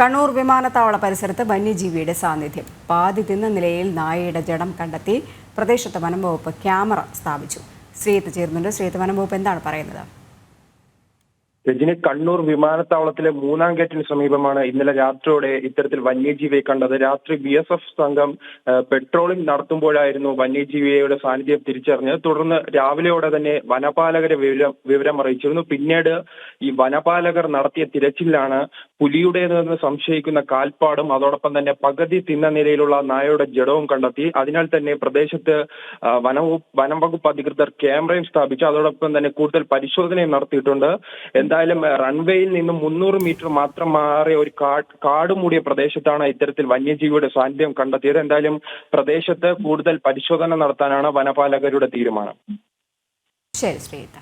കണ്ണൂർ വിമാനത്താവള പരിസരത്ത് വന്യജീവിയുടെ സാന്നിധ്യം. പാതി തിന്ന നിലയിൽ നായയുടെ ജഡം കണ്ടെത്തി പ്രദേശത്ത് വനംവകുപ്പ് ക്യാമറ സ്ഥാപിച്ചു. ശ്രീത്ത് ചേർന്നുണ്ട് ശ്രീത്ത് വനംവകുപ്പ് എന്താണ് പറയുന്നത്? രജനി കണ്ണൂർ വിമാനത്താവളത്തിലെ മൂന്നാം ഗേറ്റിന് സമീപമാണ് ഇന്നലെ രാത്രിയോടെ ഇത്തരത്തിൽ വന്യജീവിയെ കണ്ടത്. രാത്രി ബി എസ് എഫ് സംഘം പെട്രോളിംഗ് നടത്തുമ്പോഴായിരുന്നു വന്യജീവിയുടെ സാന്നിധ്യം തിരിച്ചറിഞ്ഞത്. തുടർന്ന് രാവിലെയോടെ തന്നെ വനപാലകരെ വിവരം വിവരം അറിയിച്ചിരുന്നു പിന്നീട് ഈ വനപാലകർ നടത്തിയ തിരച്ചിലാണ് പുലിയുടേതെന്ന് സംശയിക്കുന്ന കാൽപ്പാടും അതോടൊപ്പം തന്നെ പകുതി തിന്ന നിലയിലുള്ള നായയുടെ ജഡവും കണ്ടെത്തി. അതിനാൽ തന്നെ പ്രദേശത്ത് വനവകുപ്പ് വനം വകുപ്പ് അധികൃതർ ക്യാമറയും സ്ഥാപിച്ചു. അതോടൊപ്പം തന്നെ കൂടുതൽ പരിശോധനയും നടത്തിയിട്ടുണ്ട്. എന്തായാലും റൺവേയിൽ നിന്നും മുന്നൂറ് മീറ്റർ മാത്രം മാറിയ ഒരു കാട് കാട് മൂടിയ പ്രദേശത്താണ് ഇത്തരത്തിൽ വന്യജീവിയുടെ സാന്നിധ്യം കണ്ടെത്തിയത്. എന്തായാലും പ്രദേശത്ത് കൂടുതൽ പരിശോധന നടത്താനാണ് വനപാലകരുടെ തീരുമാനം. ശരി ശ്രീത്ത്